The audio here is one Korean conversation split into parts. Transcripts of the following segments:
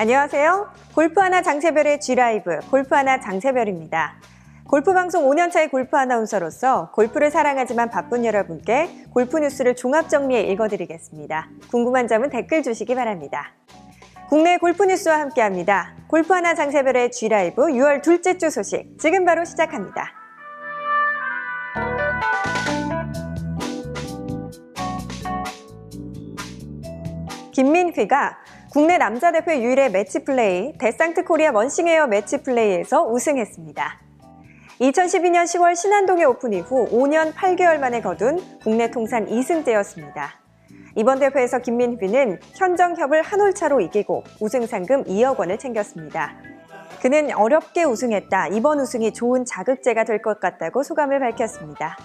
안녕하세요. 골프 하나 장세별의 G라이브 골프 하나 장세별입니다. 골프 방송 5년차의 골프 아나운서로서 골프를 사랑하지만 바쁜 여러분께 골프 뉴스를 종합 정리해 읽어드리겠습니다. 궁금한 점은 댓글 주시기 바랍니다. 국내 골프 뉴스와 함께합니다. 골프 하나 장세별의 G라이브 6월 둘째 주 소식 지금 바로 시작합니다. 김민휘가 국내 남자 대표 유일의 매치 플레이 데상트 코리아 먼싱에어 매치 플레이에서 우승했습니다. 2012년 10월 신안동에 오픈 이후 5년 8개월 만에 거둔 국내 통산 2승째였습니다. 이번 대회에서 김민휘는 현정협을 한 홀 차로 이기고 우승 상금 2억 원을 챙겼습니다. 그는 어렵게 우승했다. 이번 우승이 좋은 자극제가 될 것 같다고 소감을 밝혔습니다.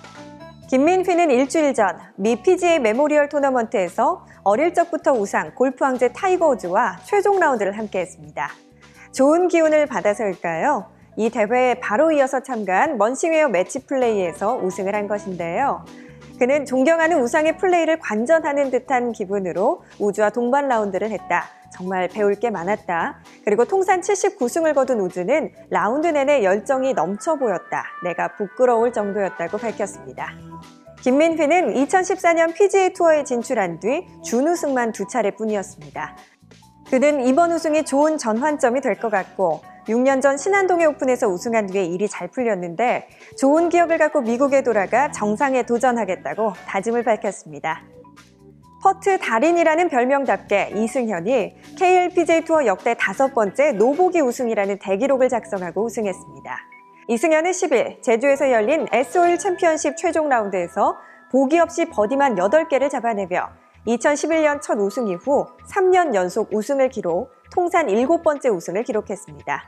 김민휘는 일주일 전 미 PGA 메모리얼 토너먼트에서 어릴 적부터 우상 골프 황제 타이거 우즈와 최종 라운드를 함께했습니다. 좋은 기운을 받아서일까요? 이 대회에 바로 이어서 참가한 먼싱웨어 매치 플레이에서 우승을 한 것인데요. 그는 존경하는 우상의 플레이를 관전하는 듯한 기분으로 우즈와 동반 라운드를 했다. 정말 배울 게 많았다. 그리고 통산 79승을 거둔 우즈는 라운드 내내 열정이 넘쳐 보였다. 내가 부끄러울 정도였다고 밝혔습니다. 김민휘는 2014년 PGA 투어에 진출한 뒤 준우승만 두 차례뿐이었습니다. 그는 이번 우승이 좋은 전환점이 될 것 같고 6년 전 신안동에 오픈해서 우승한 뒤에 일이 잘 풀렸는데 좋은 기억을 갖고 미국에 돌아가 정상에 도전하겠다고 다짐을 밝혔습니다. 퍼트 달인이라는 별명답게 이승현이 KLPJ 투어 역대 다섯 번째 노보기 우승이라는 대기록을 작성하고 우승했습니다. 이승현은 10일 제주에서 열린 S5일 챔피언십 최종 라운드에서 보기 없이 버디만 8개를 잡아내며 2011년 첫 우승 이후 3년 연속 우승을 기록, 통산 7번째 우승을 기록했습니다.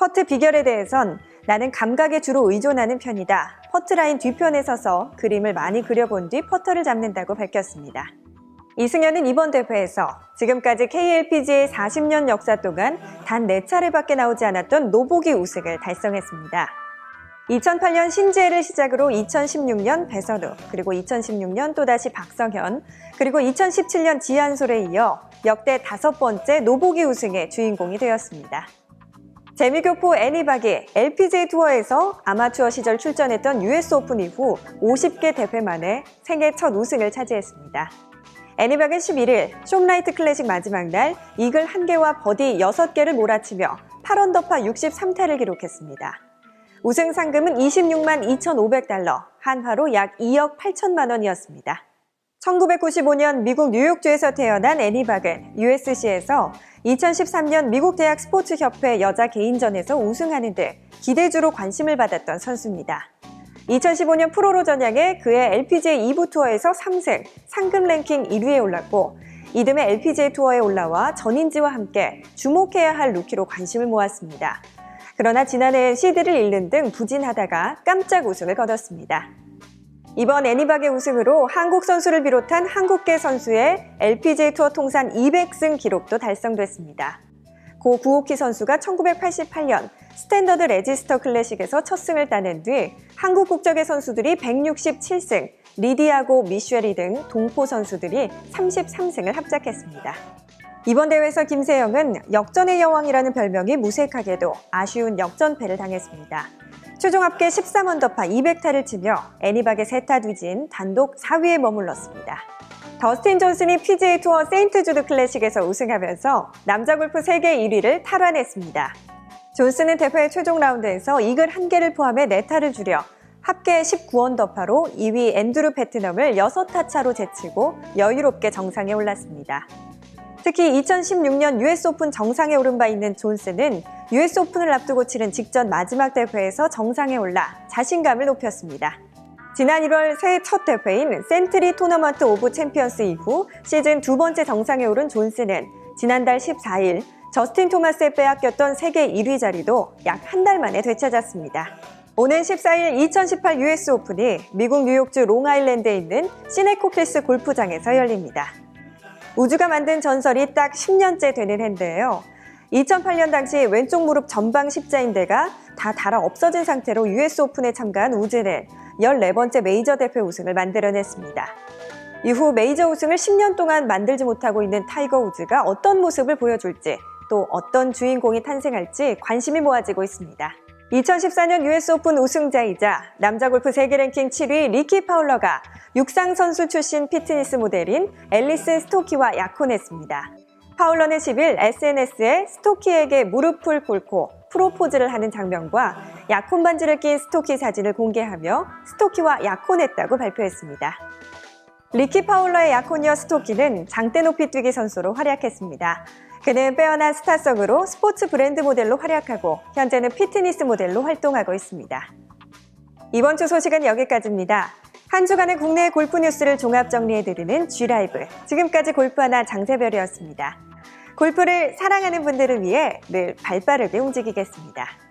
퍼트 비결에 대해선 나는 감각에 주로 의존하는 편이다. 퍼트라인 뒤편에 서서 그림을 많이 그려본 뒤 퍼터를 잡는다고 밝혔습니다. 이승현은 이번 대회에서 지금까지 KLPGA 40년 역사 동안 단 4차례밖에 나오지 않았던 노보기 우승을 달성했습니다. 2008년 신지혜를 시작으로 2016년 배선우, 그리고 2016년 또다시 박성현, 그리고 2017년 지한솔에 이어 역대 다섯 번째 노보기 우승의 주인공이 되었습니다. 재미교포 애니박이 LPGA 투어에서 아마추어 시절 출전했던 US 오픈 이후 50개 대회 만에 생애 첫 우승을 차지했습니다. 애니박은 11일 숀라이트 클래식 마지막 날 이글 1개와 버디 6개를 몰아치며 8언더파 63타를 기록했습니다. 우승 상금은 26만 2,500달러, 한화로 약 2억 8천만 원이었습니다. 1995년 미국 뉴욕주에서 태어난 애니박은 USC에서 2013년 미국 대학 스포츠 협회 여자 개인전에서 우승하는 등 기대주로 관심을 받았던 선수입니다. 2015년 프로로 전향해 그의 LPGA 2부 투어에서 3승, 상금 랭킹 1위에 올랐고 이듬해 LPGA 투어에 올라와 전인지와 함께 주목해야 할 루키로 관심을 모았습니다. 그러나 지난해 시드를 잃는 등 부진하다가 깜짝 우승을 거뒀습니다. 이번 애니박의 우승으로 한국 선수를 비롯한 한국계 선수의 LPGA 투어 통산 200승 기록도 달성됐습니다. 고 구오키 선수가 1988년 스탠더드 레지스터 클래식에서 첫 승을 따낸 뒤 한국 국적의 선수들이 167승, 리디아고 미쉐리 등 동포 선수들이 33승을 합작했습니다. 이번 대회에서 김세영은 역전의 여왕이라는 별명이 무색하게도 아쉬운 역전패를 당했습니다. 최종 합계 13언더파 200타를 치며 애니박의 세타 뒤진 단독 4위에 머물렀습니다. 더스틴 존슨이 PGA 투어 세인트 주드 클래식에서 우승하면서 남자 골프 세계 1위를 탈환했습니다. 존슨은 대회 최종 라운드에서 이글 1개를 포함해 4타를 줄여 합계 19언더파로 2위 앤드루 패트넘을 6타 차로 제치고 여유롭게 정상에 올랐습니다. 특히 2016년 US 오픈 정상에 오른 바 있는 존슨은 US 오픈을 앞두고 치른 직전 마지막 대회에서 정상에 올라 자신감을 높였습니다. 지난 1월 새해 첫 대회인 센트리 토너먼트 오브 챔피언스 이후 시즌 두 번째 정상에 오른 존슨은 지난달 14일 저스틴 토마스에 빼앗겼던 세계 1위 자리도 약 한 달 만에 되찾았습니다. 오는 14일 2018 US 오픈이 미국 뉴욕주 롱아일랜드에 있는 시네코킬스 골프장에서 열립니다. 우주가 만든 전설이 딱 10년째 되는 해인데요. 2008년 당시 왼쪽 무릎 전방 십자인대가 다 달아 없어진 상태로 US 오픈에 참가한 우즈는 14번째 메이저 대표 우승을 만들어냈습니다. 이후 메이저 우승을 10년 동안 만들지 못하고 있는 타이거 우즈가 어떤 모습을 보여줄지 또 어떤 주인공이 탄생할지 관심이 모아지고 있습니다. 2014년 US 오픈 우승자이자 남자 골프 세계 랭킹 7위 리키 파울러가 육상 선수 출신 피트니스 모델인 앨리스 스토키와 약혼했습니다. 파울러는 10일 SNS에 스토키에게 무릎을 꿇고 프로포즈를 하는 장면과 약혼 반지를 낀 스토키 사진을 공개하며 스토키와 약혼했다고 발표했습니다. 리키 파울러의 약혼녀 스토키는 장대 높이 뛰기 선수로 활약했습니다. 그는 빼어난 스타성으로 스포츠 브랜드 모델로 활약하고 현재는 피트니스 모델로 활동하고 있습니다. 이번 주 소식은 여기까지입니다. 한 주간의 국내 골프 뉴스를 종합 정리해드리는 G라이브. 지금까지 골프 하나 장세별이었습니다. 골프를 사랑하는 분들을 위해 늘 발빠르게 움직이겠습니다.